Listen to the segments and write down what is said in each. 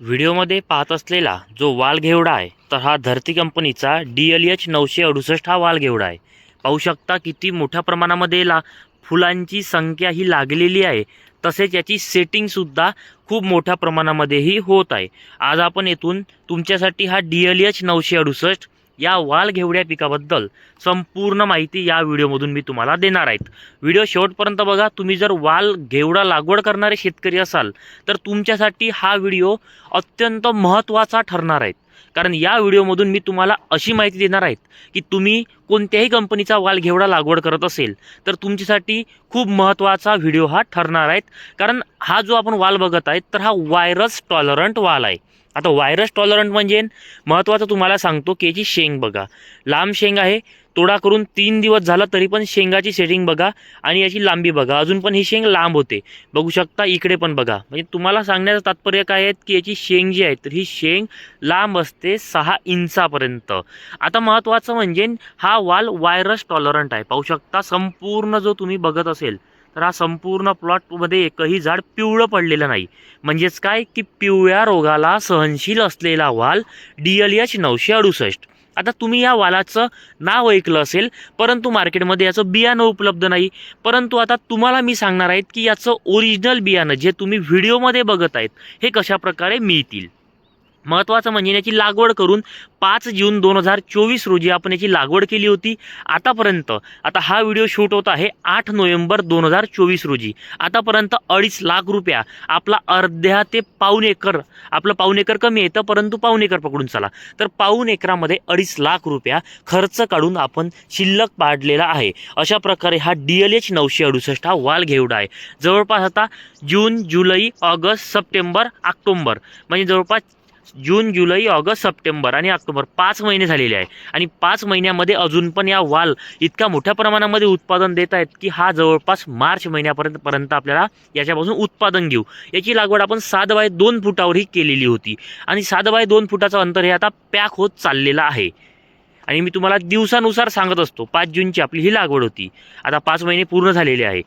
व्हिडिओमध्ये पाहत असलेला जो वालघेवडा आहे तर हा धरती कंपनीचा डी एल एच नऊशे अडुसष्ट हा वालघेवडा आहे. पाहू शकता किती मोठ्या प्रमाणामध्ये ला फुलांची संख्या ही लागलेली आहे. तसेच याची सेटिंगसुद्धा खूप मोठ्या प्रमाणामध्येही होत आहे. आज आपण येथून तुमच्यासाठी हा डी एल एच नऊशे अडुसष्ट या वाल घेवड्या पिकाबद्दल संपूर्ण माहिती या व्हिडिओमधून मी तुम्हाला देणार आहेत व्हिडिओ शेवटपर्यंत बघा तुम्ही जर वाल घेवडा लागवड करणारे शेतकरी असाल तर तुमच्यासाठी हा व्हिडिओ अत्यंत महत्त्वाचा ठरणार आहे. कारण या व्हिडिओमधून मी तुम्हाला अशी माहिती देणार आहेत की तुम्ही कोणत्याही कंपनीचा वाल घेवडा लागवड करत असेल तर तुमच्यासाठी खूप महत्त्वाचा व्हिडिओ हा ठरणार आहेत कारण हा जो आपण वाल बघत आहेत तर हा व्हायरस टॉलरंट वाल आहे. आता व्हायरस टॉलरंट म्हणजे महत्त्वाचं तुम्हाला सांगतो की याची शेंग बघा. लांब शेंग आहे तोडा करून तीन दिवस झाला तरी पण शेंगाची सेटिंग बघा आणि याची लांबी बघा. अजून पण ही शेंग लांब होते. बघू शकता इकडे पण बघा. म्हणजे तुम्हाला सांगण्याचं तात्पर्य काय आहे की याची शेंग जी आहे तर ही शेंग लांब असते सहा इंचापर्यंत. आता महत्त्वाचं म्हणजे हा वाल व्हायरस टॉलरंट आहे. पाहू शकता संपूर्ण जो तुम्ही बघत असेल तर हा संपूर्ण प्लॉटमध्ये एकही झाड पिवळं पडलेलं नाही. म्हणजेच काय? की पिवळ्या रोगाला सहनशील असलेला वाल डी एल एच नऊशे अडुसष्ट. आता तुम्ही या वालाचं नाव ऐकलं असेल परंतु मार्केटमध्ये याचं बियाणं उपलब्ध नाही. परंतु आता तुम्हाला मी सांगणार आहेत की याचं ओरिजिनल बियाणं जे तुम्ही व्हिडिओमध्ये बघत आहेत हे कशा प्रकारे मिळतील? महत्त्वाचं म्हणजे याची लागवड करून पाच जून दोन हजार चोवीस रोजी आपण याची लागवड केली होती. आतापर्यंत आता हा व्हिडिओ शूट होत आहे आठ नोव्हेंबर दोन हजार चोवीस रोजी. आतापर्यंत अडीच लाख रुपया आपला अर्ध्या ते पाऊण एकर आपलं पाऊन एकर कमी येतं परंतु पाऊन एकर पकडून चला. तर पाऊण एकरामध्ये अडीच लाख रुपया खर्च काढून आपण शिल्लक पाडलेला आहे. अशा प्रकारे हा डी एल एच नऊशे अडुसष्ट हा वाल घेवडा आहे. जवळपास आता जून जुलै ऑगस्ट सप्टेंबर ऑक्टोंबर म्हणजे जवळपास जून जुलै ऑगस्ट सप्टेंबर आणि ऑक्टोबर पाच महिने झालेले आहे. आणि पाच महिन्यामध्ये अजून पण या वाल इतका मोठ्या प्रमाणामध्ये उत्पादन देत आहेत की हा जवळपास मार्च महिन्यापर्यंत पर्यंत आपल्याला याच्यापासून उत्पादन घेऊ. याची लागवड आपण सात बाय दोन फुटावरही केलेली होती. आणि सात बाय दोन फुटाचं अंतर हे आता पॅक होत चाललेलं आहे. आणि मी तुम्हाला दिवसानुसार सांगत असतो पाच जूनची आपली ही लागवड होती. आता पाच महिने पूर्ण झालेले आहे.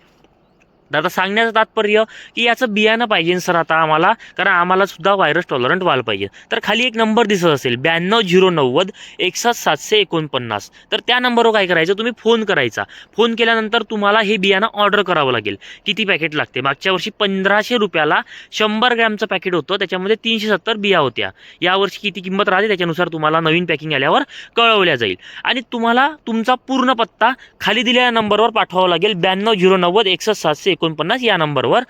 दादा सांगण्याचं तात्पर्य की याचं बियाणं पाहिजे सर आता आम्हाला. कारण आम्हाला सुद्धा व्हायरस टॉलरंट व्हायला पाहिजे. तर खाली एक नंबर दिसत असेल ब्याण्णव झिरो नव्वद एकसष्ट सातशे एकोणपन्नास. तर त्या नंबरवर काय करायचं? तुम्ही फोन करायचा. फोन केल्यानंतर तुम्हाला हे बियाणं ऑर्डर करावं लागेल. किती पॅकेट लागते? मागच्या वर्षी पंधराशे रुपयाला शंभर ग्रॅमचं पॅकेट होतं. त्याच्यामध्ये तीनशे सत्तर बिया होत्या. यावर्षी किती किंमत राहते? त्याच्यानुसार तुम्हाला नवीन पॅकिंग आल्यावर कळवल्या जाईल. आणि तुम्हाला तुमचा पूर्ण पत्ता खाली दिलेल्या नंबरवर पाठवावा लागेल. ब्याण्णव झिरो नव्वद एकसष्ट सातशे एकोणपन्नास या नंबरवर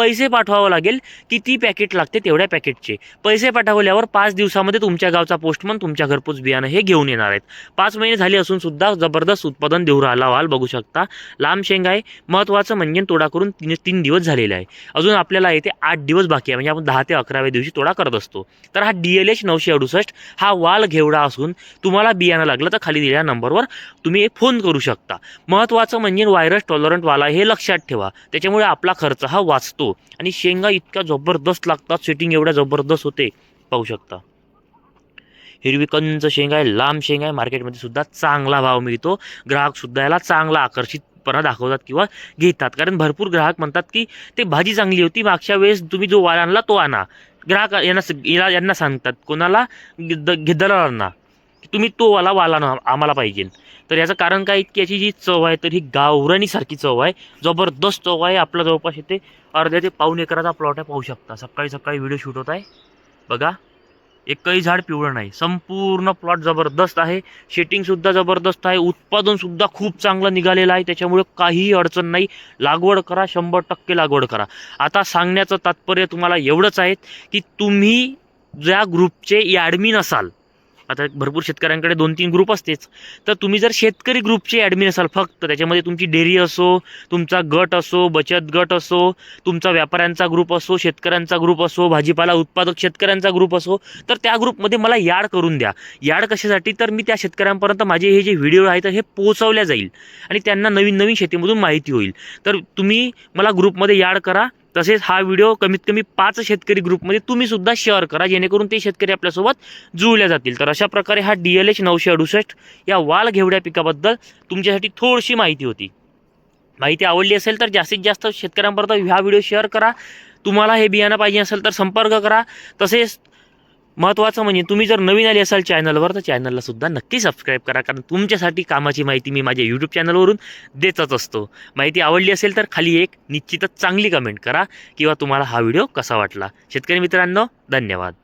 पैसे पाठवावं लागेल किती पॅकेट लागते तेवढ्या पॅकेटचे पैसे पाठवल्यावर पाच दिवसामध्ये तुमच्या गावचा पोस्टमन तुमच्या घरपोच बियाणं हे घेऊन येणार आहेत. पाच महिने झाले असून सुद्धा जबरदस्त उत्पादन देऊ राहिला वाल बघू शकता. लांब शेंगा आहे महत्त्वाचं म्हणजे तोडा करून तीन तीन दिवस झालेले आहे. अजून आपल्याला येथे आठ दिवस बाकी आहे. म्हणजे आपण दहा ते अकराव्या दिवशी तोडा करत असतो. तर हा डी एल एच नऊशे अडुसष्ट हा वाल घेवडा असून तुम्हाला बियाणं लागलं तर खाली दिलेल्या नंबरवर तुम्ही एक फोन करू शकता. महत्त्वाचं म्हणजे व्हायरस टॉलरंट वाला हे लक्षात ठेवा. त्याच्यामुळे आपला खर्च हा वाचतो. आणि शेंगा इतक्या जबरदस्त लागतात सेटिंग एवढ्या जबरदस्त होते. पाहू शकता. हिरवी कंच शेंगा आहे लांब शेंगा आहे मार्केटमध्ये सुद्धा चांगला भाव मिळतो. ग्राहकसुद्धा याला चांगला आकर्षितपणा दाखवतात किंवा घेतात. कारण भरपूर ग्राहक म्हणतात की ते भाजी चांगली होती मागच्या वेळेस तुम्ही जो वाल आणला तो आणा. ग्राहक यांना यांना सांगतात. कोणाला गिद्द तुम्ही तो वाला वाला ना आम्हाला पाहिजे. तर याचं कारण काय? की याची जी चव आहे तर ही गावरानीसारखी चव आहे. जबरदस्त चव आहे. आपल्या जवळपास इथे अर्ध्या ते पाऊण एकराचा प्लॉट आहे पाहू शकता. सकाळी सकाळी व्हिडिओ शूट होत आहे. बघा. एकही झाड पिवळं नाही. संपूर्ण प्लॉट जबरदस्त आहे. शेटिंगसुद्धा जबरदस्त आहे. उत्पादनसुद्धा खूप चांगलं निघालेलं आहे. त्याच्यामुळे काहीही अडचण नाही. लागवड करा. शंभर टक्के लागवड करा. आता सांगण्याचं तात्पर्य तुम्हाला एवढंच आहे की तुम्ही ज्या ग्रुपचे ॲडमिन असाल आता भरपूर शेतकऱ्यांकडे दोन तीन ग्रुप असतेच. तर तुम्ही जर शेतकरी ग्रुपचे ॲडमिन असाल फक्त त्याच्यामध्ये तुमची डेअरी असो तुमचा गट असो बचत गट असो तुमचा व्यापाऱ्यांचा ग्रुप असो शेतकऱ्यांचा ग्रुप असो भाजीपाला उत्पादक शेतकऱ्यांचा ग्रुप असो तर त्या ग्रुपमध्ये मला याड करून द्या. याड कशासाठी? तर मी त्या शेतकऱ्यांपर्यंत माझे हे जे व्हिडिओ आहेत हे पोहोचवल्या जाईल आणि त्यांना नवीन नवीन शेतीमधून माहिती होईल. तर तुम्ही मला ग्रुपमध्ये याड करा तसेच हा व्हिडिओ कमीत कमी पाच शेतकरी ग्रुपमध्ये तुम्ही सुद्धा शेअर करा जेणेकरून ते शेतकरी आपल्यासोबत जुळल्या जातील. तर अशा प्रकारे हा डी एल एच नऊशे अडुसष्ट या वाल घेवड्या पिकाबद्दल तुमच्यासाठी थोडीशी माहिती होती. माहिती आवडली असेल तर जास्तीत जास्त शेतकऱ्यांपर्यंत हा व्हिडिओ शेअर करा. तुम्हाला हे बियाणं पाहिजे असेल तर संपर्क करा. तसेच महत्त्वाचं म्हणजे तुम्ही जर नवीन आले असाल चॅनलवर तर चॅनलला सुद्धा नक्की सबस्क्राईब करा. कारण तुमच्यासाठी कामाची माहिती मी माझ्या यूट्यूब चॅनलवरून देतच असतो. माहिती आवडली असेल तर खाली एक निश्चितच चांगली कमेंट करा किंवा तुम्हाला हा व्हिडिओ कसा वाटला. शेतकरी मित्रांनो धन्यवाद.